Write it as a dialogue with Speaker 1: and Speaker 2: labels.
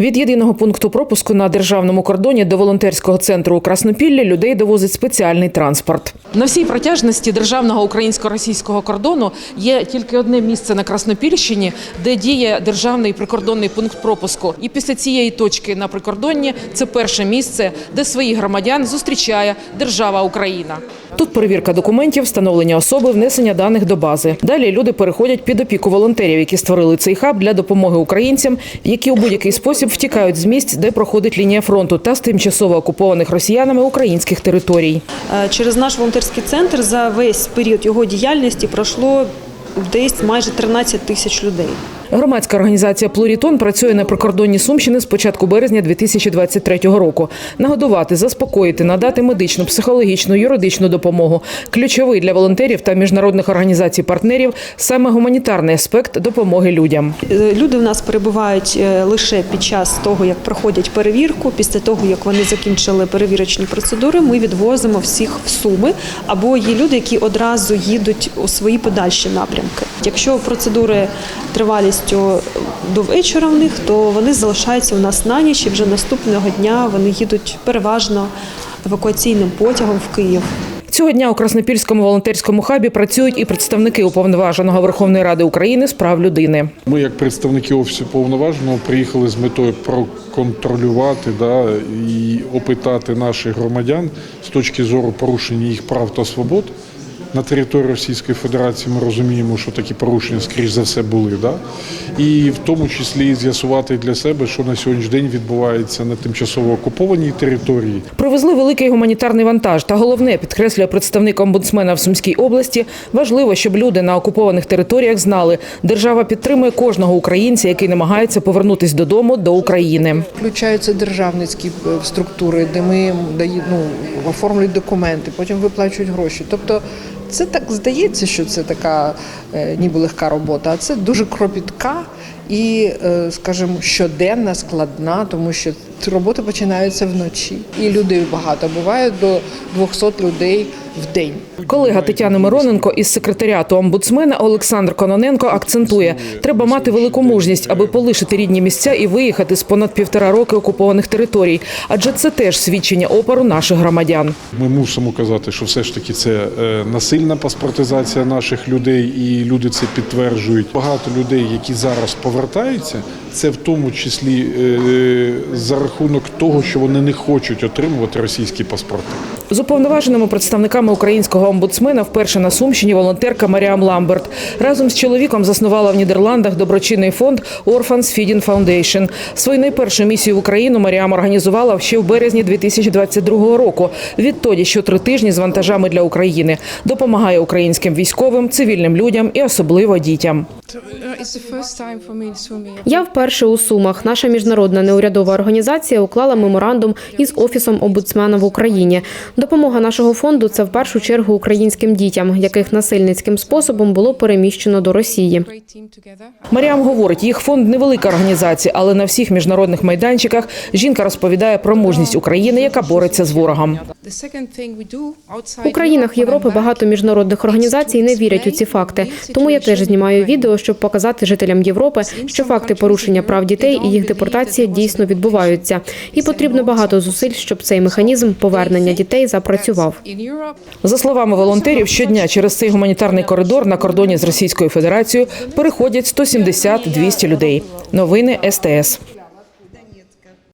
Speaker 1: Від єдиного пункту пропуску на державному кордоні до волонтерського центру у Краснопіллі людей довозить спеціальний транспорт. На всій протяжності державного українсько-російського кордону є тільки одне місце на Краснопільщині, де діє державний прикордонний пункт пропуску. І після цієї точки на прикордонні це перше місце, де своїх громадян зустрічає держава Україна. Тут перевірка документів, встановлення особи, внесення даних до бази. Далі люди переходять під опіку волонтерів, які створили цей хаб для допомоги українцям, які у будь-який спосіб втікають з місць, де проходить лінія фронту, та з тимчасово окупованих росіянами українських територій.
Speaker 2: Е, Через наш волонтерський центр за весь період його діяльності пройшло десь майже 13 тисяч людей.
Speaker 1: Громадська організація Плурітон працює на прикордонні Сумщини з початку березня 2023 року. Нагодувати, заспокоїти, надати медичну, психологічну, юридичну допомогу. Ключовий для волонтерів та міжнародних організацій партнерів саме гуманітарний аспект допомоги людям.
Speaker 2: Е, Люди в нас перебувають е, лише під час того, як проходять перевірку. Після того, як вони закінчили перевірочні процедури, ми відвозимо всіх в суми. Або є люди, які одразу їдуть у свої подальші напрямки. Якщо процедури тривалістю до вечора в них, то вони залишаються у нас на ніч і вже наступного дня вони їдуть переважно евакуаційним потягом в Київ.
Speaker 1: Цього дня у Краснопільському волонтерському хабі працюють і представники уповноваженого Верховної Ради України з прав людини.
Speaker 3: Ми, як представники офісу повноваженого, приїхали з метою проконтролювати да, і опитати наших громадян з точки зору порушення їх прав та свобод. На території Російської Федерації ми розуміємо, що такі порушення, скоріш за все, були. Да? І в тому числі з'ясувати для себе, що на сьогоднішній день відбувається на тимчасово окупованій території.
Speaker 1: Привезли великий гуманітарний вантаж. Та головне, підкреслює представник омбудсмена в Сумській області, важливо, щоб люди на окупованих територіях знали, держава підтримує кожного українця, який намагається повернутись додому до України.
Speaker 4: Включаються державницькі е, структури, де ми даємо ну, оформлюють документи, потім виплачують гроші. Тобто це так здається, що це така е, ніби легка робота, а це дуже кропітка і, е, скажімо, щоденна, складна, тому що роботи починаються вночі. І людей багато буває до 200 людей в день.
Speaker 1: Колега Тетяни Мироненко із секретаріату омбудсмена Олександр Кононенко акцентує, треба мати велику мужність, аби полишити рідні місця і виїхати з понад півтора роки окупованих територій. Адже це теж свідчення опору наших громадян.
Speaker 3: Ми мусимо казати, що все ж таки це е, насильна паспортизація наших людей, і люди це підтверджують. Багато людей, які зараз повертаються, це в тому числі е, за рахунок того, що вони не хочуть отримувати російські паспорти.
Speaker 1: З уповноваженими представниками українського омбудсмена вперше на Сумщині волонтерка Маріам Ламберт. Разом з чоловіком заснувала в Нідерландах доброчинний фонд Orphans Feeding Foundation. Свою найпершу місію в Україну Маріам організувала ще в березні 2022 року. Відтоді що три тижні з вантажами для України допомагає українським військовим, цивільним людям і особливо дітям.
Speaker 5: Sumi.
Speaker 6: Я вперше у Сумах. Наша міжнародна неурядова організація уклала меморандум із офісом омбудсмена в Україні. Допомога нашого фонду це в першу чергу українським дітям, яких насильницьким способом було переміщено до Росії.
Speaker 1: Маріам говорить, їх фонд невелика організація, але на всіх міжнародних майданчиках жінка розповідає про мужність України, яка бореться з ворогом.
Speaker 6: У країнах Європи багато міжнародних організацій не вірять у ці факти. Тому я теж знімаю відео, щоб показати жителям Європи, що факти порушення прав дітей і їх депортації дійсно відбуваються. І потрібно багато зусиль, щоб цей механізм повернення дітей запрацював.
Speaker 1: За словами волонтерів, щодня через цей гуманітарний коридор на кордоні з Російською Федерацією переходять 170-200 людей. Новини СТС.